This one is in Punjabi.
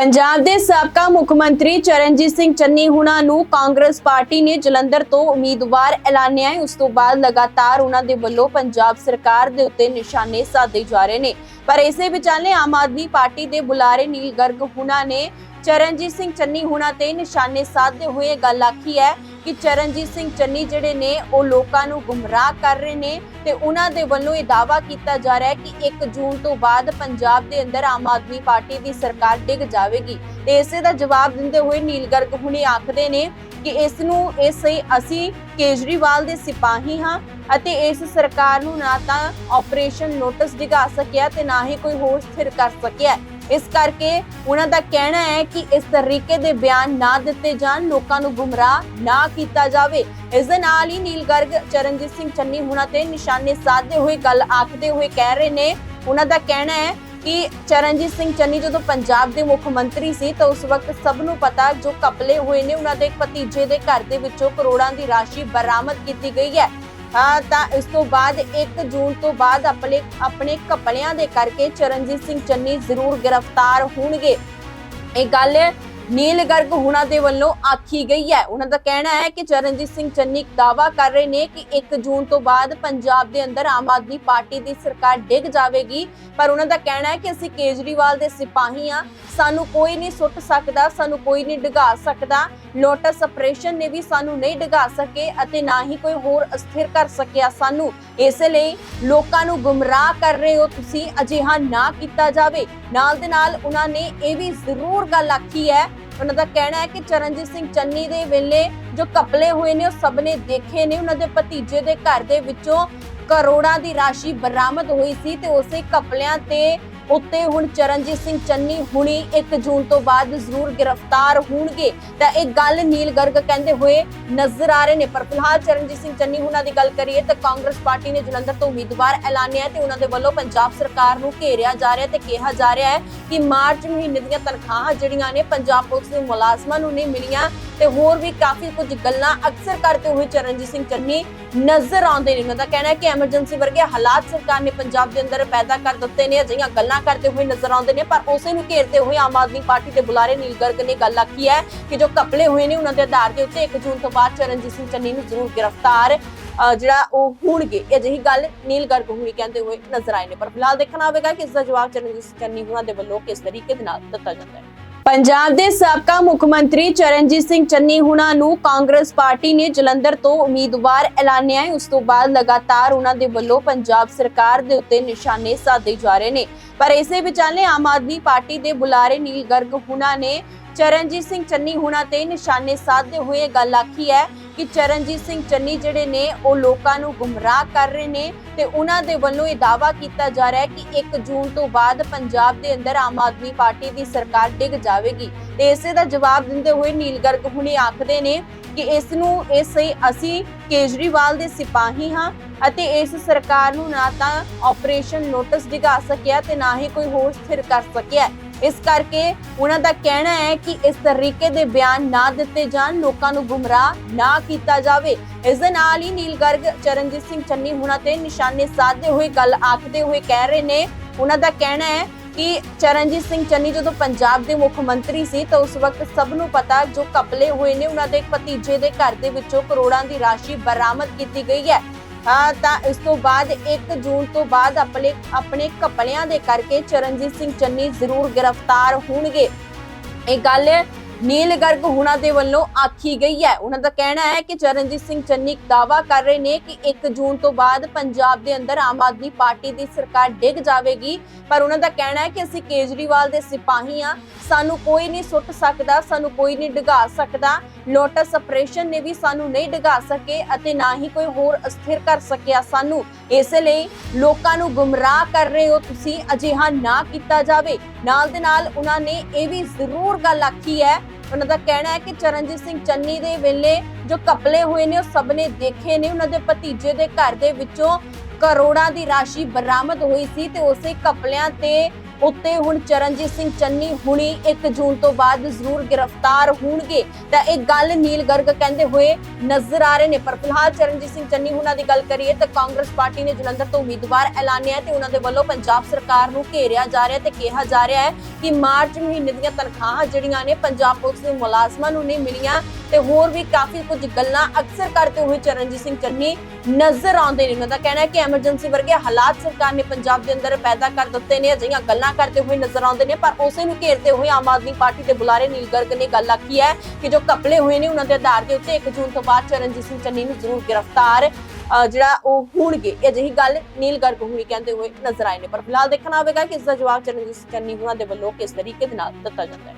ਪੰਜਾਬ ਦੇ ਸਾਬਕਾ ਮੁੱਖ ਮੰਤਰੀ ਚਰਨਜੀਤ ਸਿੰਘ ਚੰਨੀ ਹੁਣਾਂ ਨੂੰ ਕਾਂਗਰਸ ਪਾਰਟੀ ਨੇ ਜਲੰਧਰ ਤੋਂ ਉਮੀਦਵਾਰ ਐਲਾਨਿਆ ਹੈ। ਉਸ ਤੋਂ ਬਾਅਦ ਲਗਾਤਾਰ ਉਹਨਾਂ ਦੇ ਵੱਲੋਂ ਪੰਜਾਬ ਸਰਕਾਰ ਦੇ ਉੱਤੇ ਨਿਸ਼ਾਨੇ ਸਾਧੇ ਜਾ ਰਹੇ ਨੇ। ਪਰ ਇਸੇ ਵਿਚਾਲੇ ਆਮ ਆਦਮੀ ਪਾਰਟੀ ਦੇ ਬੁਲਾਰੇ ਨੀਲ ਗਰਗ ਹੁਣਾਂ ਨੇ ਚਰਨਜੀਤ ਸਿੰਘ ਚੰਨੀ ਹੁਣਾਂ ਤੇ ਨਿਸ਼ਾਨੇ ਸਾਧਦੇ ਹੋਏ ਗੱਲ ਆਖੀ ਹੈ ਕਿ ਚਰਨਜੀਤ ਸਿੰਘ ਚੰਨੀ ਜਿਹੜੇ ਨੇ, ਉਹ ਲੋਕਾਂ ਨੂੰ ਗੁੰਮਰਾਹ ਕਰ ਰਹੇ ਨੇ ਤੇ ਉਹਨਾਂ ਦੇ ਵੱਲੋਂ ਇਹ ਦਾਅਵਾ ਕੀਤਾ ਜਾ ਰਿਹਾ ਹੈ ਕਿ 1 ਜੂਨ ਤੋਂ ਬਾਅਦ ਪੰਜਾਬ ਦੇ ਅੰਦਰ ਆਮ ਆਦਮੀ ਪਾਰਟੀ ਦੀ ਸਰਕਾਰ ਡਿੱਗ ਜਾਵੇਗੀ। ਤੇ ਇਸੇ ਦਾ ਜਵਾਬ ਦਿੰਦੇ ਹੋਏ ਨੀਲ ਗਰਗ ਹੁਣੇ ਆਖਦੇ ਨੇ ਕਿ ਇਸ ਨੂੰ ਇਸ ਅਸੀਂ ਕੇਜਰੀਵਾਲ ਦੇ ਸਿਪਾਹੀ ਹਾਂ ਅਤੇ ਇਸ ਸਰਕਾਰ ਨੂੰ ਨਾ ਤਾਂ ਆਪਰੇਸ਼ਨ ਨੋਟਿਸ ਦਿਖਾ ਸਕਿਆ ਤੇ ਨਾ ਹੀ ਕੋਈ ਹੋਰ ਸਥਿਰ ਕਰ ਸਕਿਆ। ਇਸ ਕਰਕੇ ਉਹਨਾਂ ਦਾ ਕਹਿਣਾ ਹੈ ਕਿ ਇਸ ਤਰੀਕੇ ਦੇ ਬਿਆਨ ਨਾ ਦਿੱਤੇ ਜਾਣ, ਲੋਕਾਂ ਨੂੰ ਗੁੰਮਰਾਹ ਨਾ ਕੀਤਾ ਜਾਵੇ। ਇਸ ਦੇ ਨਾਲ ਹੀ ਨੀਲ ਗਰਗ ਚਰਨਜੀਤ ਸਿੰਘ ਚੰਨੀ ਹੁਣਾਂ ਤੇ ਨਿਸ਼ਾਨੇ ਸਾਧਦੇ ਹੋਏ ਗੱਲ ਆਖਦੇ ਹੋਏ ਕਹਿ ਰਹੇ ਨੇ। ਉਹਨਾਂ ਦਾ ਕਹਿਣਾ ਹੈ ਕਿ ਚਰਨਜੀਤ ਸਿੰਘ ਚੰਨੀ ਜਦੋਂ ਪੰਜਾਬ ਦੇ ਮੁੱਖ ਮੰਤਰੀ ਸੀ ਤਾਂ ਉਸ ਵਕਤ ਸਭ ਨੂੰ ਪਤਾ ਜੋ ਕਪਲੇ ਹੋਏ ਨੇ, ਉਹਨਾਂ ਦੇ ਭਤੀਜੇ ਦੇ ਘਰ ਦੇ ਵਿੱਚੋਂ ਕਰੋੜਾਂ ਦੀ ਰਾਸ਼ੀ ਬਰਾਮਦ ਕੀਤੀ ਗਈ ਹੈ। ਤਾਂ ਇਸ ਤੋਂ ਬਾਅਦ 1 ਜੂਨ ਤੋਂ ਬਾਅਦ ਆਪਣੇ ਆਪਣੇ ਘਪਲਿਆਂ ਦੇ ਕਰਕੇ ਚਰਨਜੀਤ ਸਿੰਘ ਚੰਨੀ ਜ਼ਰੂਰ ਗ੍ਰਿਫਤਾਰ ਹੋਣਗੇ। ਇਹ ਗੱਲ ਨੀਲ ਗਰਗ ਹੁਣਾਂ ਦੇ ਵੱਲੋਂ ਆਖੀ ਗਈ ਹੈ। ਉਹਨਾਂ ਦਾ ਕਹਿਣਾ ਹੈ ਕਿ ਚਰਨਜੀਤ ਸਿੰਘ ਚੰਨੀ ਦਾਵਾ ਕਰ ਰਹੇ ਨੇ ਕਿ 1 ਜੂਨ ਤੋਂ ਬਾਅਦ ਪੰਜਾਬ ਦੇ ਅੰਦਰ ਆਮ ਆਦਮੀ ਪਾਰਟੀ ਦੀ ਸਰਕਾਰ ਡਿੱਗ ਜਾਵੇਗੀ। ਪਰ ਉਹਨਾਂ ਦਾ ਕਹਿਣਾ ਹੈ ਕਿ ਅਸੀਂ ਕੇਜਰੀਵਾਲ ਦੇ ਸਿਪਾਹੀ ਆ ਸਾਨੂੰ ਕੋਈ ਨਹੀਂ ਸੁੱਟ ਸਕਦਾ, ਸਾਨੂੰ ਕੋਈ ਨਹੀਂ ਡਿਗਾ ਸਕਦਾ। ਲੋਟਸ ਆਪਰੇਸ਼ਨ ਨੇ ਵੀ ਸਾਨੂੰ ਨਹੀਂ ਡਿਗਾ ਸਕੇ ਅਤੇ ਨਾ ਹੀ ਕੋਈ ਹੋਰ ਅਸਥਿਰ ਕਰ ਸਕਿਆ ਸਾਨੂੰ। ਇਸੇ ਲਈ ਲੋਕਾਂ ਨੂੰ ਗੁੰਮਰਾਹ ਕਰ ਰਹੇ ਹੋ ਤੁਸੀਂ। ਅਜਿਹਾ ਨਾ ਕੀਤਾ ਜਾਵੇ। ਨਾਲ ਦੇ ਨਾਲ ਉਹਨਾਂ ਨੇ ਇਹ ਵੀ ਜ਼ਰੂਰ ਗੱਲ ਆਖੀ ਹੈ ਉਹਨਾਂ ਦਾ ਕਹਿਣਾ ਹੈ ਕਿ ਚਰਨਜੀਤ ਸਿੰਘ ਚੰਨੀ ਦੇ ਵੇਲੇ ਜੋ ਕਪਲੇ ਹੋਏ ਨੇ, ਉਹ ਸਭ ਨੇ ਦੇਖੇ ਨੇ। ਉਹਨਾਂ ਦੇ ਭਤੀਜੇ ਦੇ ਘਰ ਦੇ ਵਿੱਚੋਂ ਕਰੋੜਾਂ ਦੀ ਰਾਸ਼ੀ ਬਰਾਮਦ ਹੋਈ ਸੀ ਤੇ ਉਸੇ ਕਪਲਿਆਂ ਤੇ ਉੱਤੇ ਹੁਣ ਚਰਨਜੀਤ ਸਿੰਘ ਚੰਨੀ ਹੁਣੀ 1 ਜੂਨ ਤੋਂ ਬਾਅਦ ਜ਼ਰੂਰ ਗ੍ਰਿਫਤਾਰ ਹੋਣਗੇ। ਤਾਂ ਇਹ ਗੱਲ ਨੀਲ ਗਰਗ ਕਹਿੰਦੇ ਹੋਏ ਨਜ਼ਰ ਆ ਰਹੇ ਨੇ। ਪਰ ਫਿਲਹਾਲ ਚਰਨਜੀਤ ਸਿੰਘ ਚੰਨੀ ਹੁਣਾਂ ਦੀ ਗੱਲ ਕਰੀਏ ਤਾਂ ਕਾਂਗਰਸ ਪਾਰਟੀ ਨੇ ਜਲੰਧਰ ਤੋਂ ਉਮੀਦਵਾਰ ਐਲਾਨਿਆ ਤੇ ਉਹਨਾਂ ਦੇ ਵੱਲੋਂ ਪੰਜਾਬ ਸਰਕਾਰ ਨੂੰ ਘੇਰਿਆ ਜਾ ਰਿਹਾ ਤੇ ਕਿਹਾ ਜਾ ਰਿਹਾ ਹੈ ਕਿ ਮਾਰਚ ਮਹੀਨੇ ਦੀਆਂ ਤਨਖਾਹਾਂ ਜਿਹੜੀਆਂ ਨੇ ਪੰਜਾਬ ਪੁਲਿਸ ਦੇ ਮੁਲਾਜ਼ਮਾਂ ਨੂੰ ਨਹੀਂ ਮਿਲੀਆਂ ਤੇ ਹੋਰ ਵੀ ਕਾਫੀ ਕੁਝ ਗੱਲਾਂ ਅਕਸਰ ਕਰਦੇ ਹੋਏ ਚਰਨਜੀਤ ਸਿੰਘ ਚੰਨੀ ਨਜ਼ਰ ਆਉਂਦੇ ਨੇ। ਉਹਨਾਂ ਦਾ ਕਹਿਣਾ ਹੈ ਕਿ ਐਮਰਜੈਂਸੀ ਵਰਗੇ ਹਾਲਾਤ ਸਰਕਾਰ ਨੇ ਪੰਜਾਬ ਦੇ ਅੰਦਰ ਪੈਦਾ ਕਰ ਦਿੱਤੇ ਨੇ। ਅਜਿਹੀਆਂ ਗੱਲਾਂ ਕਰਦੇ ਹੋਏ ਨਜ਼ਰ ਆਉਂਦੇ ਨੇ, ਪਰ ਉਸੇ ਨੂੰ ਘੇਰਦੇ ਹੋਏ ਆਮ ਆਦਮੀ ਪਾਰਟੀ ਦੇ ਬੁਲਾਰੇ ਨੀਲ ਗਰਗ ਨੇ ਗੱਲ ਆਖੀ ਹੈ ਕਿ ਜੋ ਕਪਲੇ ਹੋਏ ਨੇ, ਉਹਨਾਂ ਦੇ ਆਧਾਰ ਦੇ ਉੱਤੇ 1 ਜੂਨ ਤੋਂ ਬਾਅਦ ਚਰਨਜੀਤ ਸਿੰਘ ਚੰਨੀ ਨੂੰ ਜ਼ਰੂਰ ਗ੍ਰਿਫਤਾਰ ਜਿਹੜਾ ਉਹ ਹੋਣਗੇ। ਅਜਿਹੀ ਗੱਲ ਨੀਲ ਗਰਗ ਹੁਣੀ ਕਹਿੰਦੇ ਹੋਏ ਨਜ਼ਰ ਆਏ ਨੇ। ਪਰ ਫਿਲਹਾਲ ਦੇਖਣਾ ਹੋਵੇਗਾ ਕਿ ਇਸ ਦਾ ਜਵਾਬ ਚਰਨਜੀਤ ਸਿੰਘ ਚੰਨੀ ਹੁਣਾਂ ਦੇ ਵੱਲੋਂ ਕਿਸ ਤਰੀਕੇ ਦੇ ਨਾਲ ਦਿੱਤਾ ਜਾਂਦਾ ਹੈ। ਪੰਜਾਬ ਦੇ ਸਾਬਕਾ ਮੁੱਖ ਮੰਤਰੀ ਚਰਨਜੀਤ ਸਿੰਘ ਚੰਨੀ ਹੁਣਾਂ ਨੂੰ ਕਾਂਗਰਸ ਪਾਰਟੀ ਨੇ ਜਲੰਧਰ ਤੋਂ ਉਮੀਦਵਾਰ ਐਲਾਨਿਆ ਹੈ। ਉਸ ਤੋਂ ਬਾਅਦ ਲਗਾਤਾਰ ਉਹਨਾਂ ਦੇ ਵੱਲੋਂ ਪੰਜਾਬ ਸਰਕਾਰ ਦੇ ਉੱਤੇ ਨਿਸ਼ਾਨੇ ਸਾਧੇ ਜਾ ਰਹੇ ਨੇ। ਪਰ ਇਸੇ ਵਿਚਾਲੇ ਆਮ ਆਦਮੀ ਪਾਰਟੀ ਦੇ ਬੁਲਾਰੇ ਨੀਲ ਗਰਗ ਹੁਣਾਂ ਨੇ ਚਰਨਜੀਤ ਸਿੰਘ ਚੰਨੀ ਹੁਣਾਂ ਤੇ ਨਿਸ਼ਾਨੇ ਸਾਧਦੇ ਹੋਏ ਗੱਲ ਆਖੀ ਹੈ ਕਿ ਚਰਨਜੀਤ ਸਿੰਘ ਚੰਨੀ ਜਿਹੜੇ ਨੇ, ਉਹ ਲੋਕਾਂ ਨੂੰ ਗੁੰਮਰਾਹ ਕਰ ਰਹੇ ਨੇ ਤੇ ਉਹਨਾਂ ਦੇ ਵੱਲੋਂ ਇਹ ਦਾਅਵਾ ਕੀਤਾ ਜਾ ਰਿਹਾ ਹੈ ਕਿ 1 ਜੂਨ ਤੋਂ ਬਾਅਦ ਪੰਜਾਬ ਦੇ ਅੰਦਰ ਆਮ ਆਦਮੀ ਪਾਰਟੀ ਦੀ ਸਰਕਾਰ ਡਿੱਗ ਜਾਵੇਗੀ। ਤੇ ਇਸੇ ਦਾ ਜਵਾਬ ਦਿੰਦੇ ਹੋਏ ਨੀਲ ਗਰਗ ਹੁਣੇ ਆਖਦੇ ਨੇ ਕਿ ਇਸ ਨੂੰ, ਇਸ ਅਸੀਂ ਕੇਜਰੀਵਾਲ ਦੇ ਸਿਪਾਹੀ ਹਾਂ ਅਤੇ ਇਸ ਸਰਕਾਰ ਨੂੰ ਨਾ ਤਾਂ ਆਪਰੇਸ਼ਨ ਨੋਟਿਸ ਦਿਖਾ ਸਕਿਆ ਤੇ ਨਾ ਹੀ ਕੋਈ ਹੋਰ ਸਥਿਰ ਕਰ ਸਕਿਆ। ਇਸ ਕਰਕੇ ਉਹਨਾਂ ਦਾ ਕਹਿਣਾ ਹੈ ਕਿ ਇਸ ਤਰੀਕੇ ਦੇ ਬਿਆਨ ਨਾ ਦਿੱਤੇ ਜਾਣ, ਲੋਕਾਂ ਨੂੰ ਗੁੰਮਰਾਹ ਨਾ ਕੀਤਾ ਜਾਵੇ। ਇਸ ਦੇ ਨਾਲ ਹੀ ਨੀਲ ਗਰਗ ਚਰਨਜੀਤ ਸਿੰਘ ਚੰਨੀ ਹੁਣਾਂ ਤੇ ਨਿਸ਼ਾਨੇ ਸਾਧਦੇ ਹੋਏ ਗੱਲ ਆਖਦੇ ਹੋਏ ਕਹਿ ਰਹੇ ਨੇ। ਉਹਨਾਂ ਦਾ ਕਹਿਣਾ ਹੈ ਕਿ ਚਰਨਜੀਤ ਸਿੰਘ ਚੰਨੀ ਜਦੋਂ ਪੰਜਾਬ ਦੇ ਮੁੱਖ ਮੰਤਰੀ ਸੀ ਤਾਂ ਉਸ ਵਕਤ ਸਭ ਨੂੰ ਪਤਾ ਜੋ ਕਪਲੇ ਹੋਏ ਨੇ, ਉਹਨਾਂ ਦੇ ਭਤੀਜੇ ਦੇ ਘਰ ਦੇ ਵਿੱਚੋਂ ਕਰੋੜਾਂ ਦੀ ਰਾਸ਼ੀ ਬਰਾਮਦ ਕੀਤੀ ਗਈ ਹੈ। ਤਾਂ ਇਸ ਤੋਂ ਬਾਅਦ 1 ਜੂਨ ਤੋਂ ਬਾਅਦ ਆਪਣੇ ਆਪਣੇ ਕਪੜਿਆਂ ਦੇ ਕਰਕੇ ਚਰਨਜੀਤ ਸਿੰਘ ਚੰਨੀ ਜ਼ਰੂਰ ਗ੍ਰਿਫਤਾਰ ਹੋਣਗੇ। ਇਹ ਗੱਲ ਨੀਲ ਗਰਗ ਹੁਣਾਂ ਦੇ ਵੱਲੋਂ ਆਖੀ ਗਈ ਹੈ। ਉਹਨਾਂ ਦਾ ਕਹਿਣਾ ਹੈ ਕਿ ਚਰਨਜੀਤ ਸਿੰਘ ਚੰਨੀ ਦਾਵਾ ਕਰ ਰਹੇ ਨੇ ਕਿ 1 ਜੂਨ ਤੋਂ ਬਾਅਦ ਪੰਜਾਬ ਦੇ ਅੰਦਰ ਆਮ ਆਦਮੀ ਪਾਰਟੀ ਦੀ ਸਰਕਾਰ ਡਿੱਗ ਜਾਵੇਗੀ। ਪਰ ਉਹਨਾਂ ਦਾ ਕਹਿਣਾ ਹੈ ਕਿ ਅਸੀਂ ਕੇਜਰੀਵਾਲ ਦੇ ਸਿਪਾਹੀ ਆ ਸਾਨੂੰ ਕੋਈ ਨਹੀਂ ਸੁੱਟ ਸਕਦਾ, ਸਾਨੂੰ ਕੋਈ ਨਹੀਂ ਡਿਗਾ ਸਕਦਾ। ਲੋਟਸ ਆਪਰੇਸ਼ਨ ਨੇ ਵੀ ਸਾਨੂੰ ਨਹੀਂ ਡਿਗਾ ਸਕੇ ਅਤੇ ਨਾ ਹੀ ਕੋਈ ਹੋਰ ਅਸਥਿਰ ਕਰ ਸਕਿਆ ਸਾਨੂੰ। ਇਸੇ ਲਈ ਲੋਕਾਂ ਨੂੰ ਗੁੰਮਰਾਹ ਕਰ ਰਹੇ ਹੋ ਤੁਸੀਂ। ਅਜਿਹਾ ਨਾ ਕੀਤਾ ਜਾਵੇ। ਨਾਲ ਦੇ ਨਾਲ ਉਹਨਾਂ ਨੇ ਇਹ ਵੀ ਜ਼ਰੂਰ ਗੱਲ ਆਖੀ ਹੈ ਉਹਨਾਂ ਦਾ ਕਹਿਣਾ ਹੈ ਕਿ ਚਰਨਜੀਤ ਸਿੰਘ ਚੰਨੀ ਦੇ ਵੇਲੇ ਜੋ ਕਪਲੇ ਹੋਏ ਨੇ, ਉਹ ਸਭ ਨੇ ਦੇਖੇ ਨੇ। ਉਹਨਾਂ ਦੇ ਭਤੀਜੇ ਦੇ ਘਰ ਦੇ ਵਿੱਚੋਂ ਕਰੋੜਾਂ ਦੀ ਰਾਸ਼ੀ ਬਰਾਮਦ ਹੋਈ ਸੀ ਤੇ ਉਸੇ ਕਪਲਿਆਂ ਤੇ ਉੱਤੇ ਹੁਣ ਚਰਨਜੀਤ ਸਿੰਘ ਚੰਨੀ ਹੁਣੀ 1 ਜੂਨ ਤੋਂ ਬਾਅਦ ਜ਼ਰੂਰ ਗ੍ਰਿਫਤਾਰ ਹੋਣਗੇ। ਤਾਂ ਇਹ ਗੱਲ ਨੀਲ ਗਰਗ ਕਹਿੰਦੇ ਹੋਏ ਨਜ਼ਰ ਆ ਰਹੇ ਨੇ। ਪਰ ਫਿਲਹਾਲ ਚਰਨਜੀਤ ਸਿੰਘ ਚੰਨੀ ਹੁਣਾਂ ਦੀ ਗੱਲ ਕਰੀਏ ਤਾਂ ਕਾਂਗਰਸ ਪਾਰਟੀ ਨੇ ਜਲੰਧਰ ਤੋਂ ਉਮੀਦਵਾਰ ਐਲਾਨਿਆ ਤੇ ਉਹਨਾਂ ਦੇ ਵੱਲੋਂ ਪੰਜਾਬ ਸਰਕਾਰ ਨੂੰ ਘੇਰਿਆ ਜਾ ਰਿਹਾ ਤੇ ਕਿਹਾ ਜਾ ਰਿਹਾ ਹੈ ਕਿ ਮਾਰਚ ਮਹੀਨੇ ਦੀਆਂ ਤਨਖਾਹਾਂ ਜਿਹੜੀਆਂ ਨੇ ਪੰਜਾਬ ਪੁਲਿਸ ਦੇ ਮੁਲਾਜ਼ਮਾਂ ਨੂੰ ਨਹੀਂ ਮਿਲੀਆਂ ਤੇ ਹੋਰ ਵੀ ਕਾਫੀ ਕੁਝ ਗੱਲਾਂ ਅਕਸਰ ਕਰਦੇ ਹੋਏ ਚਰਨਜੀਤ ਸਿੰਘ ਚੰਨੀ ਨਜ਼ਰ ਆਉਂਦੇ ਨੇ। ਉਹਨਾਂ ਦਾ ਕਹਿਣਾ ਹੈ ਕਿ ਐਮਰਜੈਂਸੀ ਵਰਗੇ ਹਾਲਾਤ ਸਰਕਾਰ ਨੇ ਪੰਜਾਬ ਦੇ ਅੰਦਰ ਪੈਦਾ ਕਰ ਦਿੱਤੇ ਨੇ। ਅਜਿਹੀਆਂ ਗੱਲਾਂ ਕਰਦੇ ਹੋਏ ਨਜ਼ਰ ਆਉਂਦੇ ਨੇ, ਪਰ ਉਸੇ ਨੂੰ ਘੇਰਦੇ ਹੋਏ ਆਮ ਆਦਮੀ ਪਾਰਟੀ ਦੇ ਬੁਲਾਰੇ ਨੀਲ ਗਰਗ ਨੇ ਗੱਲ ਆਖੀ ਹੈ ਕਿ ਜੋ ਕਪਲੇ ਹੋਏ ਨੇ, ਉਹਨਾਂ ਦੇ ਆਧਾਰ ਦੇ ਉੱਤੇ 1 ਜੂਨ ਤੋਂ ਬਾਅਦ ਚਰਨਜੀਤ ਸਿੰਘ ਚੰਨੀ ਨੂੰ ਜ਼ਰੂਰ ਗ੍ਰਿਫਤਾਰ ਜਿਹੜਾ ਉਹ ਹੋਣਗੇ। ਅਜਿਹੀ ਗੱਲ ਨੀਲ ਗਰਗ ਹੁਣੀ ਕਹਿੰਦੇ ਹੋਏ ਨਜ਼ਰ ਆਏ ਨੇ। ਪਰ ਫਿਲਹਾਲ ਦੇਖਣਾ ਹੋਵੇਗਾ ਕਿ ਇਸ ਦਾ ਜਵਾਬ ਚਰਨਜੀਤ ਸਿੰਘ ਚੰਨੀ ਉਹਨਾਂ ਦੇ ਵੱਲੋਂ ਕਿਸ ਤਰੀਕੇ ਦੇ ਨਾਲ ਦਿੱਤਾ ਜਾਂਦਾ ਹੈ।